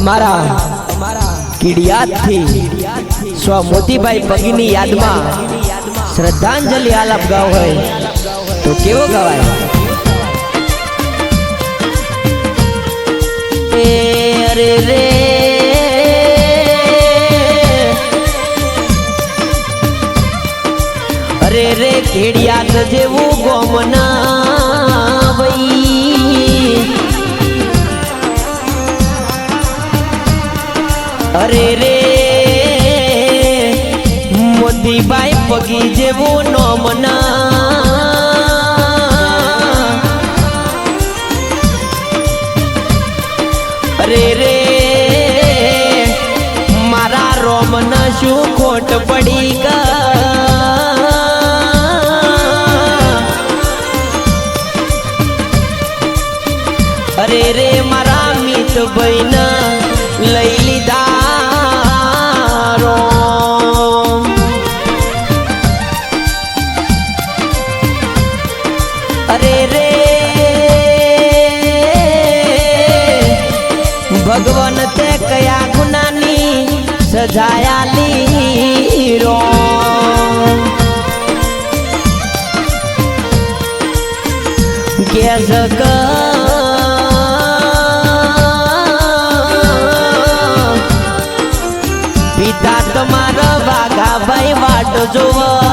અમારા કીડિયાતથી સ્વ મોતીભાઈ પગીની યાદમાં શ્રદ્ધાંજલિ આલાપ ગાવ હોય તો કેવો ગવાય? અરે રે. અરે રે કેડિયાત જેવું ગોમના. અરે રે, મોતીબાઈ પગી જેવું નોમના અરે રે, મારા રોમના શું ખોટ પડી ગા અરે રે, મારા મિત બહેન ભગવાન તે કયા ગુનાની સજાયાલી રોમ કે જગ પિતા તમારા વાઘા ભાઈ વાટ જોવ.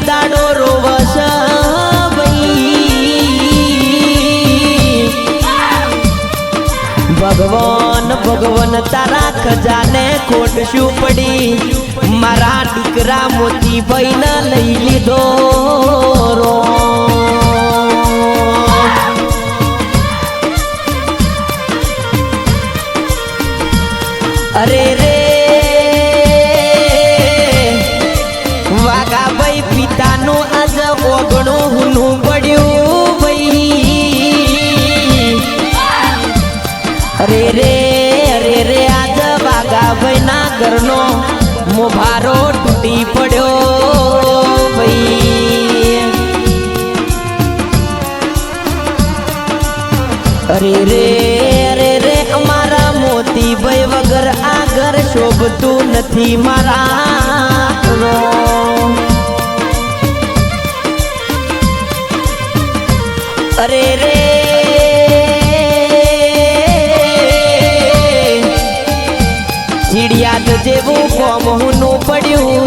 દાડો રોવસ ભગવાન ભગવાન, તારા ખજાને ખોટ શું પડી મારા દીકરા મોતી ભાઈને લઈ લીધો રો. અરે રે વાગા પિતાનું આજ ઓગણું હુનું પડ્યું ભાઈ અરે રે અરે રે, આજ બાગા ભાઈ ના ઘરનો મોભારો તૂટી પડ્યો ભાઈ અરે રે અરે રે, અમારા મોતી ભાઈ વગર આ ઘર શોભતું નથી મારા અરે રે. ચીડિયાદ જેવું કોમ હુનું પડ્યું.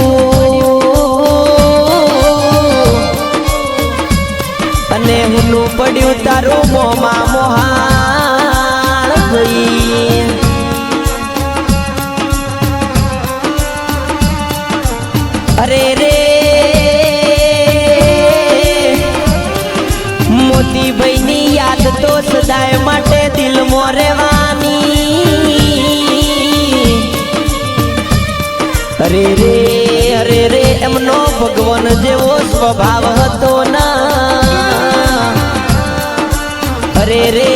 તો સદાય માટે દિલમાં રહેવાની. અરે રે અરે રે, એમનો ભગવાન જેવો સ્વભાવ હતો ના. અરે રે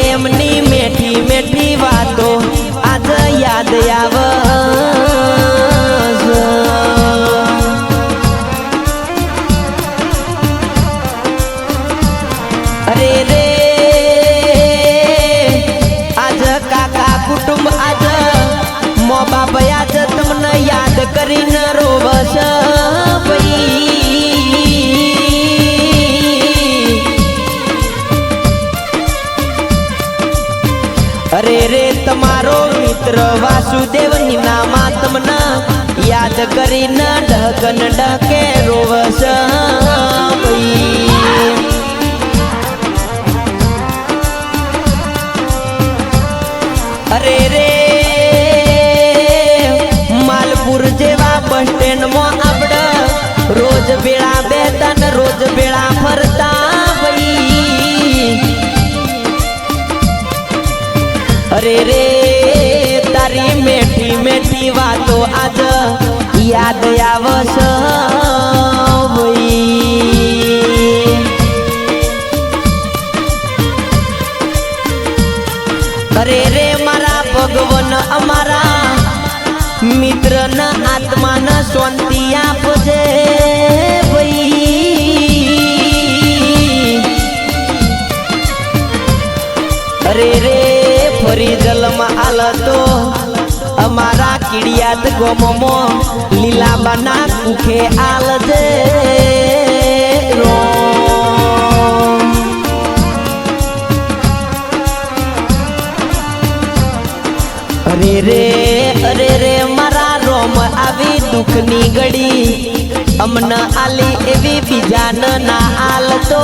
અરે રે તમારો મિત્ર વાસુદેવ નામા તમને યાદ કરીને ઢગન ડકે રોવશ અરે રે, તારી મેઠી મેઠી વાતો આજ યાદ આવશ અરે રે, મારા ભગવાન, અમારા મિત્રના આત્માને શાંતિ આપજે. કીડિયાત ગોમમો લીલાબાના કુખે આલજે રોમ અરે રે અરે રે, મારા રોમ આવી દુઃખની ઘડી. અમને આલી એવી બીજા ના આલતો.